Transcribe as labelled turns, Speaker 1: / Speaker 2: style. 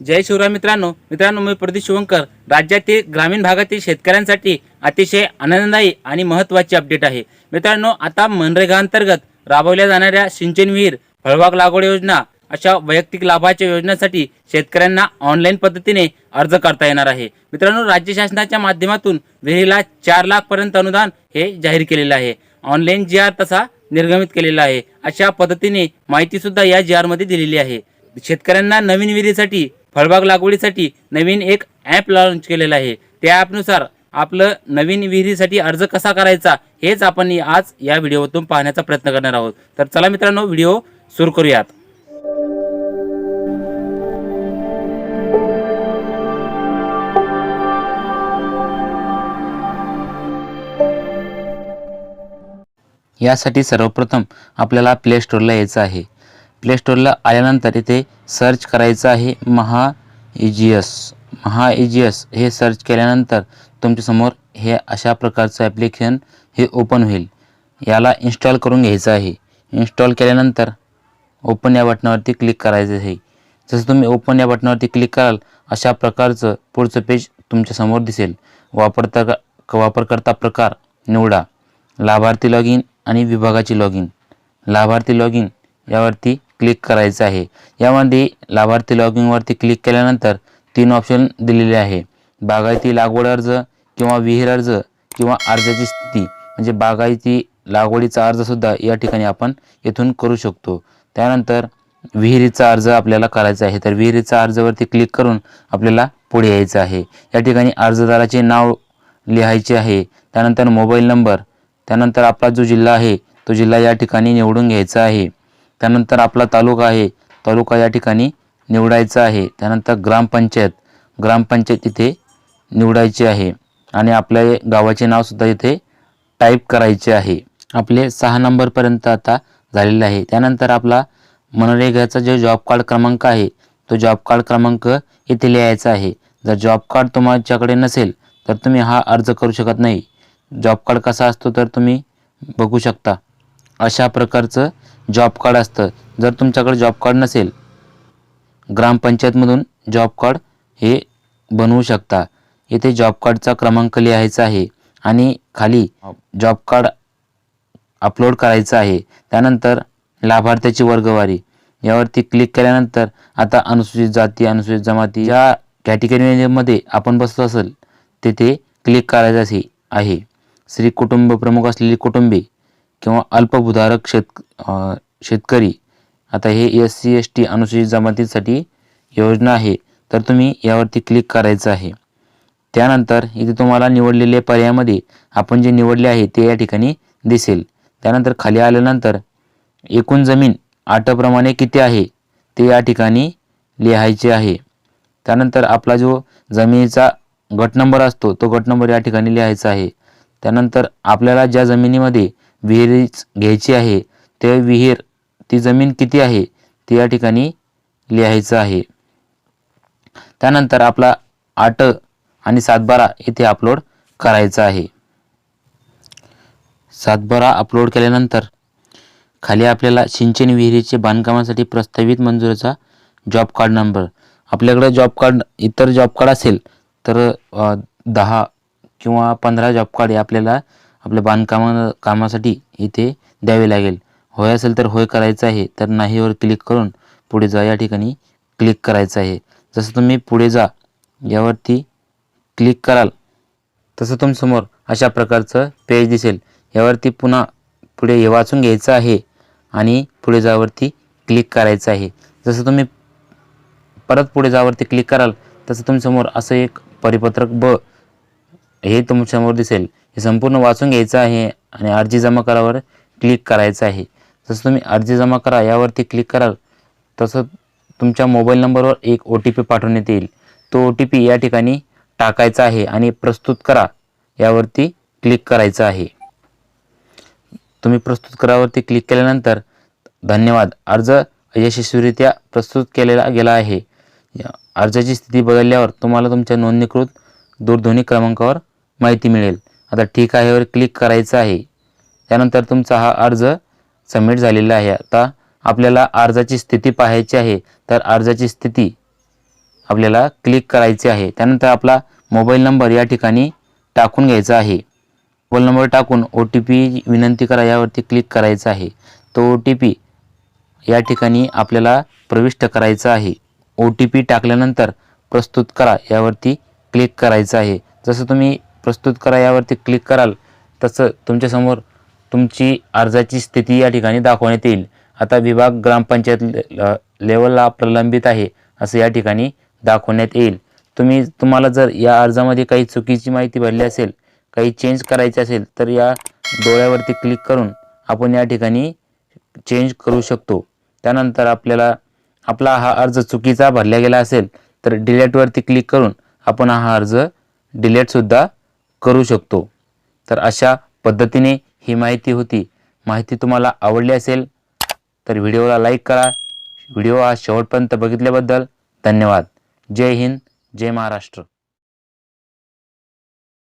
Speaker 1: जय शिवराय मित्रांनो. मित्रांनो मी प्रदीप शिवंकर. राज्यातील ग्रामीण भागातील शेतकऱ्यांसाठी अतिशय आनंददायी आणि महत्त्वाची अपडेट आहे. मित्रांनो आता मनरेगा अंतर्गत राबवल्या जाणाऱ्या सिंचन विहीर फळबाग लागवड योजना अशा वैयक्तिक लाभाच्या योजनेसाठी शेतकऱ्यांना ऑनलाईन पद्धतीने अर्ज करता येणार आहे. मित्रांनो राज्य शासनाच्या माध्यमातून विहिरीला चार लाखपर्यंत अनुदान हे जाहीर केलेलं आहे. ऑनलाईन जी आर तसा निर्गमित केलेला आहे. अशा पद्धतीने माहितीसुद्धा या जी आरमध्ये दिलेली आहे. शेतकऱ्यांना नवीन विहिरीसाठी फळबाग लागवडीसाठी नवीन एक ॲप लॉन्च केलेलं आहे. त्या ॲपनुसार आपलं नवीन विहिरीसाठी अर्ज कसा करायचा हेच आपण आज या व्हिडिओतून पाहण्याचा प्रयत्न करणार आहोत. तर चला मित्रांनो व्हिडिओ सुरू करूयात. यासाठी सर्वप्रथम आपल्याला प्ले स्टोअरला यायचं आहे. प्ले स्टोरला आल्यानंतर इथे सर्च करायचं आहे महा ई जी महा ई जी हे सर्च केल्यानंतर तुमच्यासमोर हे अशा प्रकारचं ॲप्लिकेशन हे ओपन होईल. याला इन्स्टॉल करून घ्यायचं आहे. इन्स्टॉल केल्यानंतर ओपन या बटनावरती क्लिक करायचं आहे. जसं तुम्ही ओपन या बटनावरती क्लिक कराल अशा प्रकारचं पुढचं पेज तुमच्यासमोर दिसेल. वापरता वापरकर्ता प्रकार निवडा. लाभार्थी लॉग इन आणि विभागाची लॉग इन लाभार्थी लॉग इन यावरती क्लिक करायचं आहे. यामध्ये लाभार्थी लॉग इनवरती क्लिक केल्यानंतर तीन ऑप्शन दिलेले आहे. बागायती लागवड अर्ज किंवा विहीर अर्ज किंवा अर्जाची स्थिती म्हणजे बागायती लागवडीचा अर्जसुद्धा या ठिकाणी आपण येथून करू शकतो. त्यानंतर विहिरीचा अर्ज आपल्याला करायचा आहे. तर विहिरीचा अर्जावरती क्लिक करून आपल्याला पुढे यायचं आहे. या ठिकाणी अर्जदाराचे नाव लिहायचे आहे. त्यानंतर मोबाईल नंबर त्यानंतर आपला जो जिल्हा आहे तो जिल्हा या ठिकाणी निवडून घ्यायचा आहे. त्यानंतर आपला तालुका आहे. तालुका या ठिकाणी निवडायचा आहे. त्यानंतर ग्रामपंचायत. ग्रामपंचायत इथे निवडायची आहे. आणि आपल्या गावाचे नावसुद्धा इथे टाईप करायचे आहे. आपले सहा नंबरपर्यंत आता झालेले आहे. त्यानंतर आपला मनरेगाचा जो जॉब कार्ड क्रमांक आहे तो जॉब कार्ड क्रमांक इथे लिहायचा आहे. जर जॉब कार्ड तुमच्याकडे नसेल तर तुम्ही हा अर्ज करू शकत नाही. जॉब कार्ड कसा असतो तर तुम्ही बघू शकता. अशा प्रकारचं जॉब कार्ड असतं. जर तुमच्याकडे जॉब कार्ड नसेल ग्रामपंचायतमधून जॉब कार्ड हे बनवू शकता. येथे जॉब कार्डचा क्रमांक लिहायचा आहे आणि खाली जॉब कार्ड अपलोड करायचं आहे. त्यानंतर लाभार्थ्याची वर्गवारी. यावरती क्लिक केल्यानंतर आता अनुसूचित जाती अनुसूचित जमाती या कॅटेगरीमध्ये आपण बसलो असेल तेथे क्लिक करायचं आहे. स्त्री कुटुंब प्रमुख असलेली कुटुंबे किंवा अल्पभूधारक शेत शेतकरी आता हे एस सी एस टी अनुसूचित जमातीसाठी योजना आहे तर तुम्ही यावरती क्लिक करायचं आहे. त्यानंतर इथे तुम्हाला निवडलेल्या पर्यायामध्ये आपण जे निवडले आहे ते या ठिकाणी दिसेल. त्यानंतर खाली आल्यानंतर एकूण जमीन आटप्रमाणे किती आहे ते या ठिकाणी लिहायचे आहे. त्यानंतर आपला जो जमिनीचा गट नंबर असतो तो गट नंबर या ठिकाणी लिहायचा आहे. त्यानंतर आपल्याला ज्या जमिनीमध्ये विहीर घ्यायची आहे ते विहीर ती जमीन किती आहे ते या ठिकाणी लिहायचं आहे. त्यानंतर आपला आट आणि सातबारा इथे अपलोड करायचा आहे. सातबारा अपलोड केल्यानंतर खाली आपल्याला सिंचन विहिरीचे बांधकामासाठी प्रस्तावित मंजुरीचा जॉब कार्ड नंबर आपल्याकडे जॉब कार्ड इतर जॉब कार्ड असेल तर दहा किंवा पंधरा जॉब कार्ड हे आपल्याला आपल्या बांधकामा कामासाठी इथे द्यावे लागेल. होय असेल तर होय करायचं आहे तर नाहीवर क्लिक करून पुढे जा. या ठिकाणी क्लिक करायचं आहे. जसं तुम्ही पुढे जा यावरती क्लिक कराल तसं तुमसमोर अशा प्रकारचं पेज दिसेल. यावरती पुन्हा पुढे हे वाचून घ्यायचं आहे आणि पुढे जावरती क्लिक करायचं आहे. जसं तुम्ही परत पुढे जावरती क्लिक कराल तसं तुमच्यासमोर असं एक परिपत्रक ब हे तुमच्यासमोर दिसेल. हे संपूर्ण वाचून घ्यायचं आहे आणि अर्जी जमा करावर क्लिक करायचं आहे. जसं तुम्ही अर्जी जमा करा यावरती क्लिक कराल तसं तुमच्या मोबाईल नंबरवर एक ओ टी पी पाठवण्यात येईल. तो ओ टी पी या ठिकाणी टाकायचा आहे आणि प्रस्तुत करा. यावरती क्लिक करायचं आहे. तुम्ही प्रस्तुत करावरती क्लिक केल्यानंतर धन्यवाद. अर्ज यशस्वीरित्या प्रस्तुत केलेला गेला आहे. अर्जाची स्थिती बदलल्यावर तुम्हाला तुमच्या नोंदणीकृत दूरध्वनी क्रमांकावर माहिती मिळेल. आता ठीक आहे वर क्लिक करायचं आहे. त्यानंतर तुमचा हा अर्ज सबमिट झालेला आहे. आता आपल्याला अर्जाची स्थिती पाहायची आहे तर अर्जाची स्थिती आपल्याला क्लिक करायची आहे. त्यानंतर आपला मोबाईल नंबर या ठिकाणी टाकून घ्यायचा आहे. मोबाईल नंबर टाकून ओ टी पी विनंती करा यावरती क्लिक करायचा आहे. तो ओ टी पी या ठिकाणी आपल्याला प्रविष्ट करायचा आहे. ओ टी पी टाकल्यानंतर प्रस्तुत करा यावरती क्लिक करायचं आहे. जसं तुम्ही प्रस्तुत करा यावरती क्लिक कराल. तसं तुमच्यासमोर तुमची अर्जाची स्थिती या ठिकाणी दाखवण्यात येईल. आता विभाग ग्रामपंचायत लेवलला प्रलंबित आहे असं या ठिकाणी दाखवण्यात येईल. तुम्ही तुम्हाला जर या अर्जामध्ये काही चुकीची माहिती भरली असेल काही चेंज करायचे असेल तर या डोळ्यावरती क्लिक करून आपण या ठिकाणी चेंज करू शकतो. त्यानंतर आपल्याला आपला हा अर्ज चुकीचा भरला गेला असेल तर डिलेटवरती क्लिक करून आपण हा अर्ज डिलेटसुद्धा करू शकतो. तर अशा पद्धतीने ही माहिती होती. माहिती तुम्हाला आवडली असेल तर व्हिडिओला लाईक करा. व्हिडिओ हा शेवटपर्यंत बघितल्याबद्दल धन्यवाद. जय हिंद जय महाराष्ट्र.